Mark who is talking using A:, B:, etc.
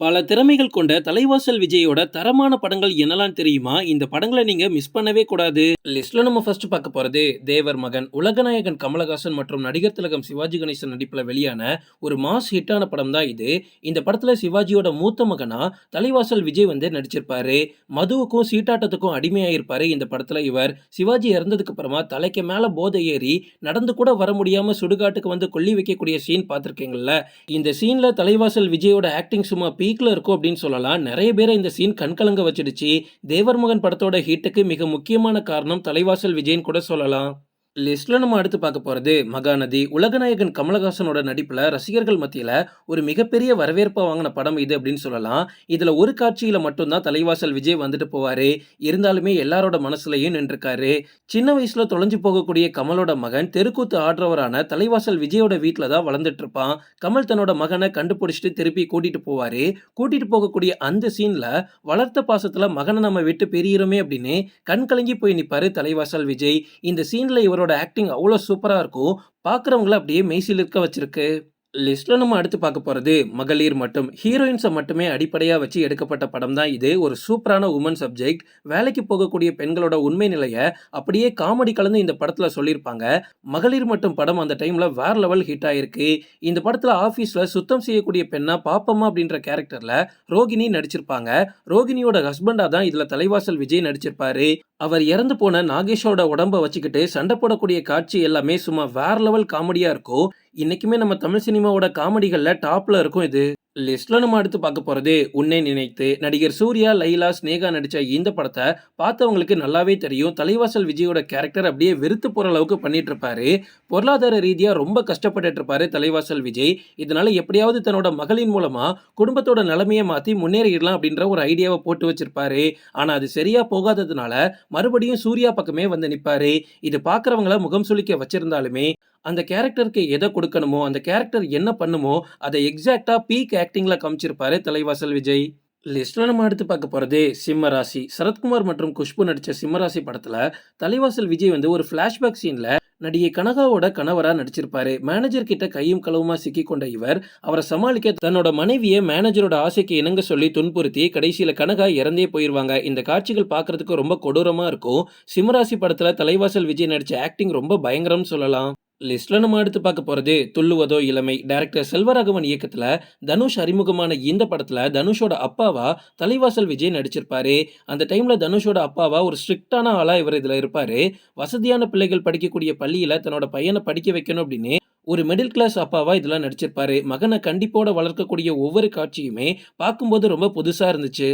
A: பல திறமைகள் கொண்ட தலைவாசல் விஜயோட தரமான படங்கள் என்னலாம் தெரியுமா? இந்த படங்களை நீங்க மிஸ் பண்ணவே கூடாது. லிஸ்ட்ல நம்ம ஃபர்ஸ்ட் பார்க்க போறது தேவர் மகன் உலகநாயகன் கமலஹாசன் மற்றும் நடிகர் திலகம் சிவாஜி கணேசன் நடிப்புல வெளியான ஒரு மாஸ் ஹிட்டான படம் தான் இது. இந்த படத்துல சிவாஜியோட மூத்த மகனா தலைவாசல் விஜய் வந்து நடிச்சிருப்பாரு. மதுவுக்கும் சீட்டாட்டத்துக்கும் அடிமையாயிருப்பாரு இந்த படத்துல இவர். சிவாஜி இறந்ததுக்கு அப்புறமா தலைக்கு மேல போதை ஏறி நடந்து கூட வர முடியாம சுடுகாட்டுக்கு வந்து கொல்லி வைக்கக்கூடிய சீன் பார்த்திருக்கீங்கல்ல? இந்த சீன்ல தலைவாசல் விஜயோட ஆக்டிங் சும்மா பீக்ல இருக்கும் அப்படின்னு சொல்லலாம். நிறைய பேரை இந்த சீன் கண்கலங்க வச்சிடுச்சு. தேவர் மகன் படத்தோட ஹிட்டுக்கு மிக முக்கியமான காரணம் தலைவாசல் விஜயன் கூட சொல்லலாம். லிஸ்ட்டில் நம்ம அடுத்து பார்க்க போகிறது மகாநதி உலகநாயகன் கமலஹாசனோட நடிப்பில் ரசிகர்கள் மத்தியில் ஒரு மிகப்பெரிய வரவேற்பை வாங்கின படம் இது அப்படின்னு சொல்லலாம். இதில் ஒரு காட்சியில் மட்டும்தான் தலைவாசல் விஜய் வந்துட்டு போவாரு. இருந்தாலுமே எல்லாரோட மனசுலையும் நின்றுருக்காரு. சின்ன வயசில் தொலைஞ்சு போகக்கூடிய கமலோட மகன் தெருக்கூத்து ஆடுறவரான தலைவாசல் விஜயோட வீட்டில் தான் வளர்ந்துட்டு இருப்பான். கமல் தன்னோட மகனை கண்டுபிடிச்சிட்டு திருப்பி கூட்டிகிட்டு போவாரு. கூட்டிகிட்டு போகக்கூடிய அந்த சீனில் வளர்த்த பாசத்தில் மகனை நம்ம விட்டு பெரியறோமே அப்படின்னு கண் கலங்கி போய் நிற்பார் தலைவாசல் விஜய். இந்த சீனில் இவரோட ஆக்டிங் அவ்வளோ சூப்பரா இருக்கும். பார்க்குறவங்கள அப்படியே மெய்சில் இருக்க வச்சிருக்கு. லிஸ்ட்ல நம்ம அடுத்து பார்க்க போகிறது மகளிர் மட்டும் ஹீரோயின்ஸை மட்டுமே அடிப்படையாக வச்சு எடுக்கப்பட்ட படம் தான் இது. ஒரு சூப்பரான உமன் சப்ஜெக்ட் வேலைக்கு போகக்கூடிய பெண்களோட உண்மை நிலையை அப்படியே காமெடி கலந்து இந்த படத்தில் சொல்லியிருப்பாங்க. மகளிர் மட்டும் படம் அந்த டைமில் வேற லெவல் ஹிட் ஆயிருக்கு. இந்த படத்தில் ஆஃபீஸில் சுத்தம் செய்யக்கூடிய பெண்ணாக பாப்பம்மா அப்படின்ற கேரக்டரில் ரோகிணி நடிச்சிருப்பாங்க. ரோகிணியோட ஹஸ்பண்டாக தான் இதில் தலைவாசல் விஜய் நடிச்சிருப்பாரு. அவர் இறந்து போன நாகேஷோட உடம்ப வச்சுக்கிட்டு சண்டை போடக்கூடிய காட்சி எல்லாமே சும்மா வேற லெவல் காமெடியாக இருக்கும். இன்னைக்குமே நம்ம தமிழ் சினிமாவோட காமெடிகளில் டாப்ல இருக்கும் இது. லிஸ்ட்ல நம்ம அடுத்து பார்க்க போறது உன்னை நினைத்து. நடிகர் சூர்யா லைலா ஸ்னேகா நடிச்ச இந்த படத்தை பார்த்தவங்களுக்கு நல்லாவே தெரியும். தலைவாசல் விஜயோட கேரக்டர் அப்படியே வெறுத்து போற அளவுக்கு பண்ணிட்டு இருப்பாரு. பொருளாதார ரீதியா ரொம்ப கஷ்டப்பட்டுட்டு இருப்பாரு தலைவாசல் விஜய். இதனால எப்படியாவது தன்னோட மகளின் மூலமா குடும்பத்தோட நிலைமையை மாத்தி முன்னேறிடலாம் அப்படின்ற ஒரு ஐடியாவை போட்டு வச்சிருப்பாரு. ஆனா அது சரியா போகாததுனால மறுபடியும் சூர்யா பக்கமே வந்து நிப்பாரு. இது பார்க்குறவங்கள முகம் சுளிக்க வச்சிருந்தாலுமே அந்த கேரக்டருக்கு எதை கொடுக்கணுமோ அந்த கேரக்டர் என்ன பண்ணுமோ அதை எக்ஸாக்டாக பீக் ஆக்டிங்கில் காமிச்சிருப்பாரு தலைவாசல் விஜய். லிஸ்ட்டில் நம்ம எடுத்து பார்க்க போகிறதே சிம்மராசி சரத்குமார் மற்றும் குஷ்பு நடித்த சிம்மராசி படத்தில் தலைவாசல் விஜய் வந்து ஒரு ஃப்ளாஷ்பேக் சீனில் நடிகை கனகாவோட கணவராக நடிச்சிருப்பாரு. மேனேஜர் கிட்ட கையும் களவுமா சிக்கி கொண்ட இவர் அவரை சமாளிக்க தன்னோட மனைவியை மேனேஜரோட ஆசைக்கு இணங்க சொல்லி துன்புறுத்தி கடைசியில் கனகா இறந்தே போயிடுவாங்க இந்த காட்சிகள் பார்க்கறதுக்கு ரொம்ப கொடூரமாக இருக்கும். சிம்மராசி படத்தில் தலைவாசல் விஜய் நடித்த ஆக்டிங் ரொம்ப பயங்கரம்னு சொல்லலாம். லிஸ்ட்ல நம்ம அடுத்து பார்க்க போறது துள்ளுவதோ இளமை. டைரக்டர் செல்வராகவன் இயக்கத்துல தனுஷ் அறிமுகமான இந்த படத்துல தனுஷோட அப்பாவா தலைவாசல் விஜய் நடிச்சிருப்பாரு. அந்த டைம்ல தனுஷோட அப்பாவா ஒரு ஸ்ட்ரிக்டான ஆளா இவர் இதுல இருப்பாரு. வசதியான பிள்ளைகள் படிக்கக்கூடிய பள்ளியில தன்னோட பையனை படிக்க வைக்கணும் அப்படின்னு ஒரு மிடில் கிளாஸ் அப்பாவா இதெல்லாம் நடிச்சிருப்பாரு. மகனை கண்டிப்போட வளர்க்கக்கூடிய ஒவ்வொரு காட்சியுமே பார்க்கும்போது ரொம்ப புதுசா இருந்துச்சு.